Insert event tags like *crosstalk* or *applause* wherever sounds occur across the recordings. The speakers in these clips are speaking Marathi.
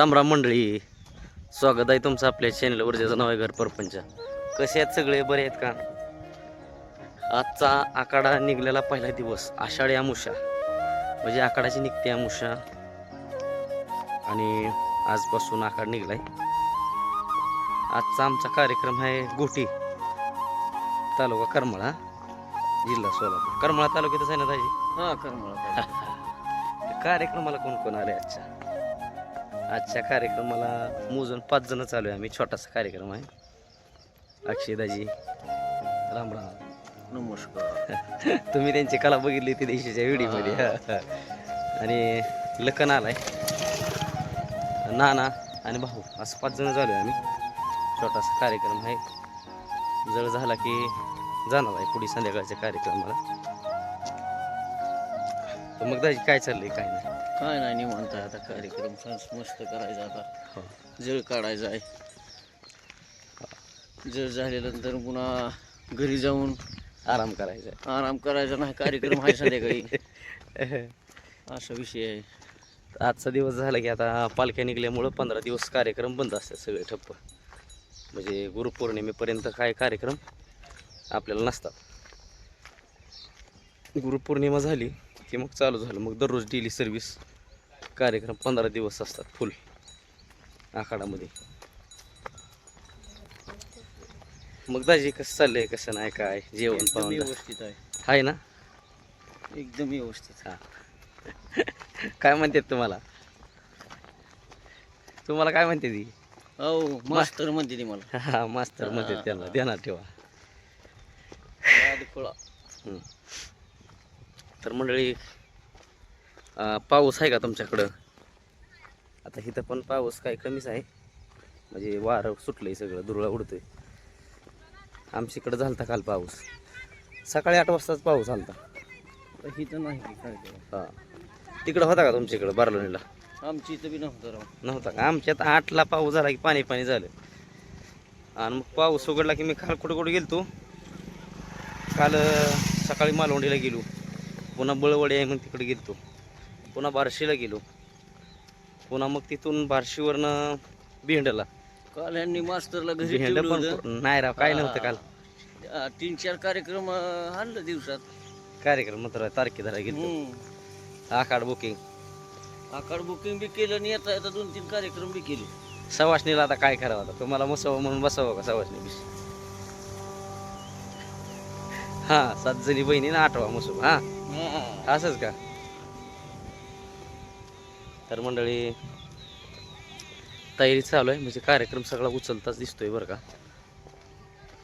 राम राम मंडळी स्वागत आहे तुमचं आपल्या चॅनल ऊर्जेचं नाव आहे घर परपंच. कसे आहेत सगळे? बरे आहेत का? आजचा आखाडा निघलेला पहिला दिवस. आषाढी अमुषा म्हणजे आखाडाची निघते अमुषा आणि आजपासून आखाड निघलाय. आजचा आमचा कार्यक्रम आहे गोटी तालुका करमाळा जिल्हा सोलापूर. करमाळा तालुक्यातच आहे ना दाजी हा करमाळा *laughs* कार्यक्रमाला कोण कोण आले आजच्या? आजच्या कार्यक्रमाला मोजून पाच जण चालू आहे आम्ही. छोटासा कार्यक्रम आहे. अक्षयदाजी राम राम नमस्कार. तुम्ही त्यांची कला बघितली ती दिवशीच्या व्हिडिओमध्ये. आणि लखन आलाय. नाना आणि भाऊ असं पाच जण झालो आम्ही. छोटासा कार्यक्रम आहे. जळ झाला की जाणार आहे पुढे संध्याकाळच्या कार्यक्रमाला. तर मग दाजी काय चाललंय काय नाही? काय नाही निवांत आहे आता कार्यक्रम. मस्त करायचा आता. हो. जळ काढायचा आहे. जळ झाल्यानंतर पुन्हा घरी जाऊन आराम करायचा आराम करायचा नाही कार्यक्रम आहे संध्याकाळी. *laughs* असा विषय आहे. आजचा दिवस झाला की आता पालख्या निघल्यामुळं पंधरा दिवस कार्यक्रम बंद असतात सगळे ठप्प. म्हणजे गुरुपौर्णिमेपर्यंत काय कार्यक्रम आपल्याला नसतात. गुरुपौर्णिमा झाली की मग चालू झालं. मग दररोज डेली सर्व्हिस कार्यक्रम पंधरा दिवस असतात फुल आखाडामध्ये. मग दाजी कसं चाललंय कसं नाही काय? जेवण पाहून व्यवस्थित आहे. आहे ना? एकदम व्यवस्थित. हा. काय म्हणतात तुम्हाला? तुम्हाला काय म्हणते ती? हो मास्तर म्हणते ती मला. हा मास्तर म्हणते त्यांना ध्यानात ठेवा. तर मंडळी पाऊस आहे का तुमच्याकडं? आता इथं पण पाऊस काय कमीच आहे. म्हणजे वारं सुटलंय सगळं दुरळा उडतोय. आमच्या इकडं झालता काल पाऊस. सकाळी आठ वाजताच पाऊस तर हिथं नाही हा. तिकडं होता का तुमच्या इकडं बारलोणीला आमची इथं बी नव्हतं राव. नव्हता का? आमच्यात आठला पाऊस झाला की पाणी पाणी झालं. आणि मग पाऊस उघडला की मी काल कुठं कुठं गेलतो. काल सकाळी मालवणीला गेलो. पुन्हा बळवडी आहे मग तिकडे गेलतो. पुन्हा बार्शीला गेलो. पुन्हा मग तिथून बार्शीवरनं भिंडला. काल यांनी मास्तरला घरी भिंड ठेवलं पण होतं. नाही राव काय नव्हतं काल. तीन चार कार्यक्रम अं, आणलं दिवसात. कार्यक्रम मात्र तारखेदारा गेलो हम्म. आखाड बुकिंग. आकाड बुकिंग बी केलं आणि येता येता दोन तीन कार्यक्रम बी केले. सवासणीला आता काय करावं आता? तुम्हाला मसावं म्हणून बसावं का सवासणी बिस हा सात जणी बहिणी ना आठवा मसू हा. असंच का? तर मंडळी तयारी चालू आहे. म्हणजे कार्यक्रम सगळा उचलताच दिसतोय बरं का.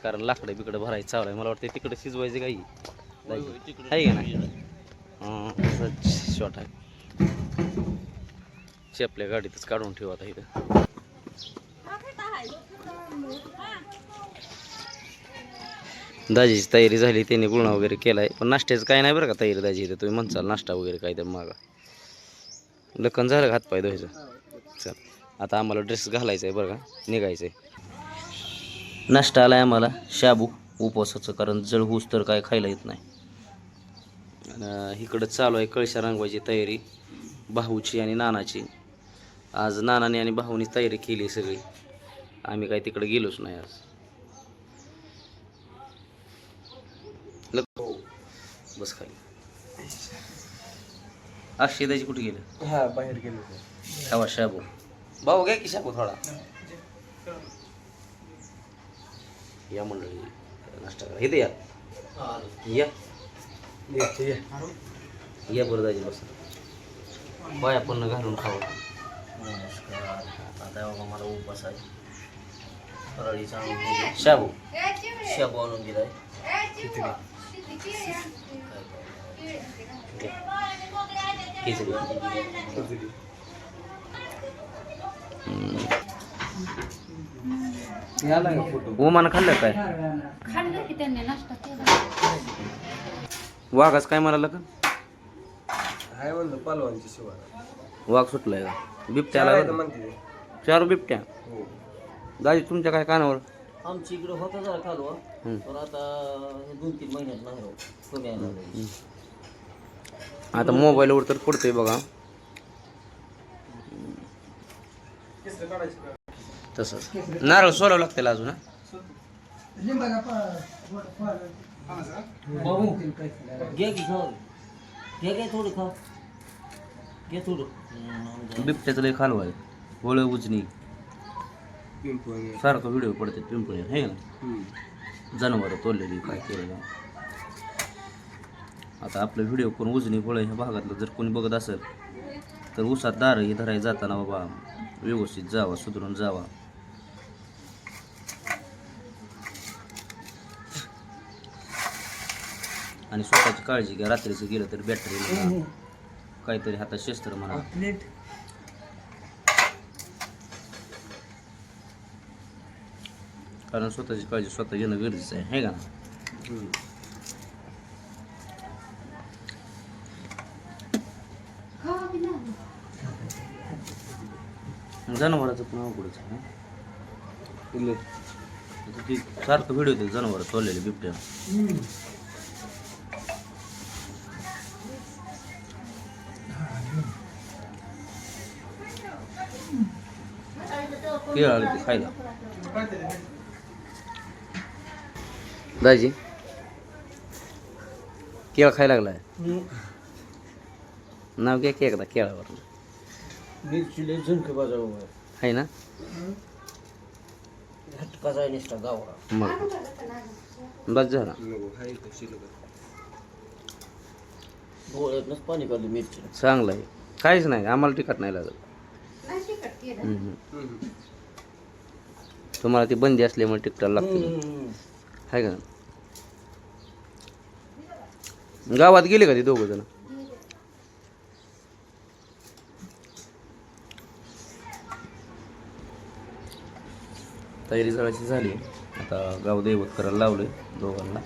कारण लाकडं बिकडं भरायचं चालू आहे. मला वाटतं तिकडे शिजवायचे काही. आहे का नाही? शॉर्ट आहे. आपल्या गाडीतच काढून ठेवा आता इथं. दाजीची तयारी झाली त्यांनी गुळणा वगैरे केलाय. पण नाश्त्याचं काय नाही बरं का तयारी दाजी इथं. तुम्ही म्हणसाल नाश्ता वगैरे काय तर मागा. लखन झालं का हातपाय धुवायचं? चल. आता आम्हाला ड्रेस घालायचा आहे बरं का? निघायचं आहे नाश्ता आलाय आम्हाला. शाबू उपवासाचं कारण जळहूस तर काय खायला येत नाही. आणि इकडं चालू आहे कळशा रंगवायची तयारी भाऊची आणि नानाची. आज नानाने आणि भाऊनी तयारी केली सगळी. आम्ही काय तिकडे गेलोच नाही आज. बस खाली. अक्षयदाची कुठे गेलं? हा बाहेर गेलो खावा शाबू. भाऊ घ्या की शाबू थोडा. या मंडळी नाश्ता करा. इथे या. या. या बरं दाजी बस. बाय आपण घालून खावं. नमस्कार. आता बाबा मला उपास आहे. फराळीचा आणून दिली शाबू. शाबू आणून दिलाय. खिचडी ओमान खाल्लं काय? खाल्लं की त्यांनी नाश्ता केला. वाघच काय म्हणाला का? हाय म्हणलं पालवांची शिवाय. वाघ सुटलाय का? बिबट्या आला बरं. म्हणते ते. चार बिबट्या? हो. दाजी तुमच्या काय कानावर? आमच्या इकडे होता जरा कालवा. हम्म. पण आता हे दोन तीन महिन्यात नाही कमी आला. आता मोबाईलवर तर पडतोय बघा. तसंच. नारळ सोलावं लागतं अजून हा? बिबट्याचं लय खालवा आहे. होळ उजनी. सारखं व्हिडिओ पडते पिंपळे. हे जनावरं तोडलेली काय केलं आता आपलं व्हिडिओ करून उजनी फळं ह्या भागातलं जर कोणी बघत असेल तर उसात दार हे धरायला जाताना बाबा व्यवस्थित जावा सुधरून जावा. आणि स्वतःची काळजी घ्या रात्रीचं गेलं तर बॅटरी काहीतरी हातात शस्त्र म्हणा. कारण स्वतःची काळजी स्वतः घेणं गरजेचं आहे हे का ना? जनावराचं पण अवघडच आहे हं. आता ती सारखं व्हिडिओ होते जनावर सोडलेले बिबट्या. केळ आलं की खायला. दाजी केळ खायला लागलाय. नाव घ्या की एकदा केळावर मिरचीले झुणके आहे ना? झटका जाय निसता गावरा. मग. बस झाला. डोळ्यातनंच पाणी काढलं मिरची चांगलं आहे. काहीच नाही आम्हाला तिखट नाही लागत. हम्म. तुम्हाला ती बंदी असल्यामुळे तिकटाला लागते. आहे का? गावात गेले का ते दोघं जण? तयारी जळाची झाली. आता गावदैवत करायला लावलं दोघांना.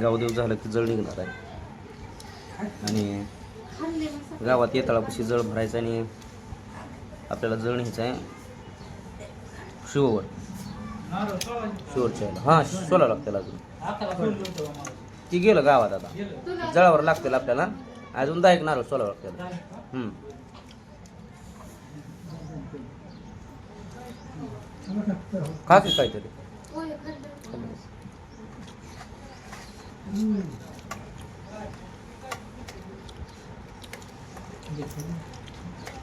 गावदेव झालं की जळ निघणार आहे. आणि गावात येताळापाशी जळ भरायचं आणि आपल्याला जळ न्यायचं आहे. शिववर शिवरच्या याला हां सोला लागतील अजून. ती गेलं गावात आता. जळावर लागतील आपल्याला. अजून दायक नारळ सोला लागतं खा की काहीतरी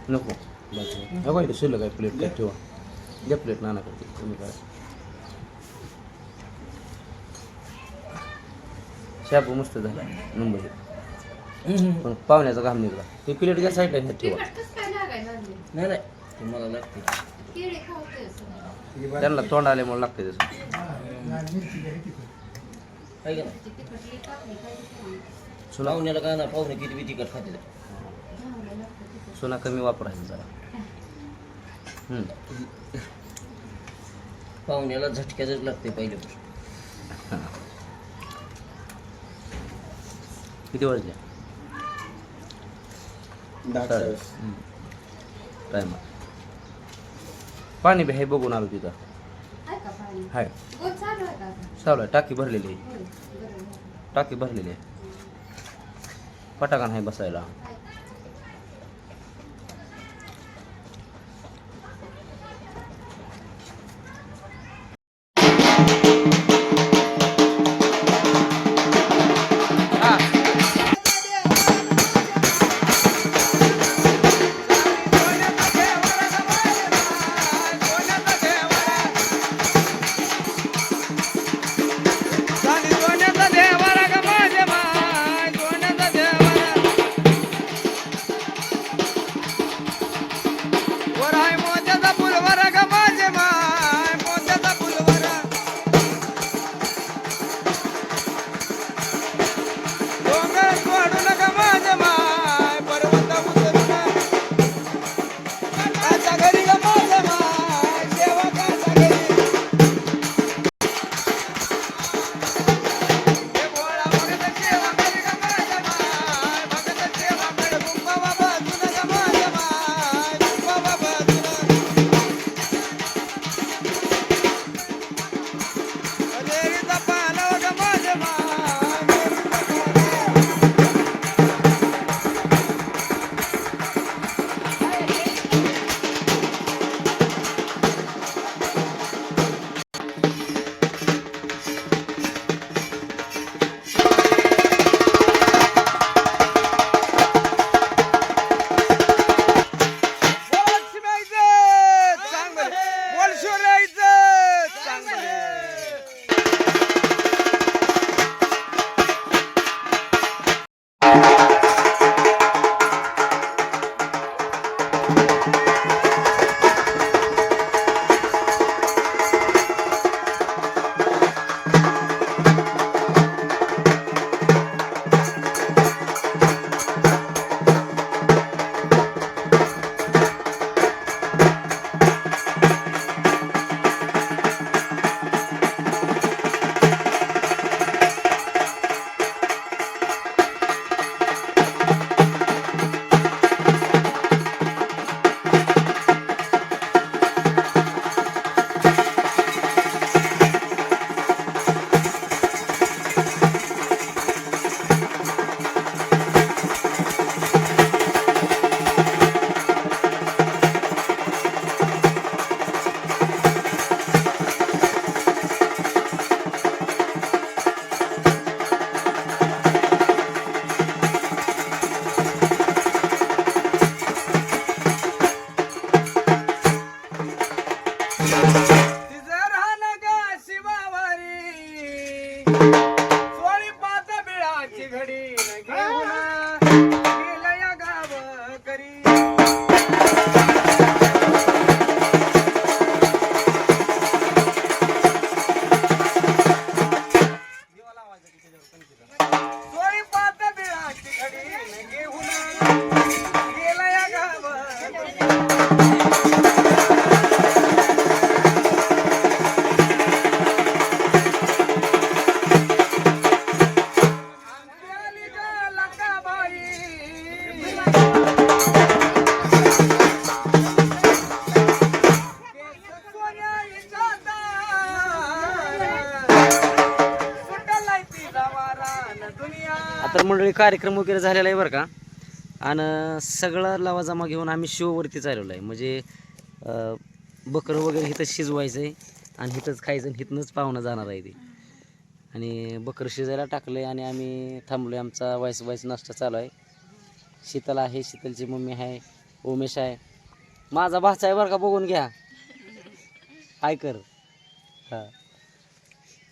नको बस नको इथे शिल्लक आहे प्लेट त्यात ठेवा द्या प्लेट नाना करते तुम्ही काय शाबू मस्त झाला नंबर पण पाहुण्याचा घाम निघाला ते प्लेट घ्या साईडला ठेवा काय नाही नाही तुम्हाला लागते त्यांना तोंड आल्यामुळे लागते तसं आहे का ना पाहुणे किती बी तिखट खाते सुना कमी वापरायचं जरा. पाहुण्याला झटक्याच लागते पहिल्यापासून किती वाजल्या दहा टायम पाणी बी आहे बघून आलो तिथं. हाय. चालू आहे टाकी भरलेली. आहे. टाकी भरलेली आहे. पटाकान आहे बसायला. ಹೊಡ್ಕೊಂತೀರ तर मंडळी कार्यक्रम वगैरे झालेला आहे बरं का. आणि सगळा लवाजमा घेऊन आम्ही शोवरती चालवलं आहे. म्हणजे बकरं वगैरे इथंच शिजवायचं आहे आणि इथंच खायचं आणि इथनंच पाहुणं जाणार आहे ते. आणि बकरं शिजायला टाकलं आहे आणि आम्ही थांबलो आहे आमचा वायस वायस नाश्ता चालू आहे. शीतल आहे शीतलची मम्मी आहे उमेश आहे. माझा भाचा आहे बरं का बघून घ्या. काय कर. हां.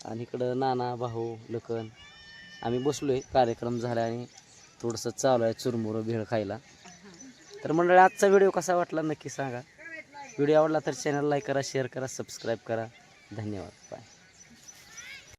आणि इकडं नाना भाऊ लखन. आम्ही बसलो आहे कार्यक्रम झाला आणि थोडंसं चालू आहे चुरमुरं भेळ खायला. तर मंडळी आजचा व्हिडिओ कसा वाटला नक्की सांगा. व्हिडिओ आवडला तर चॅनल लाईक करा शेअर करा सबस्क्राईब करा. धन्यवाद.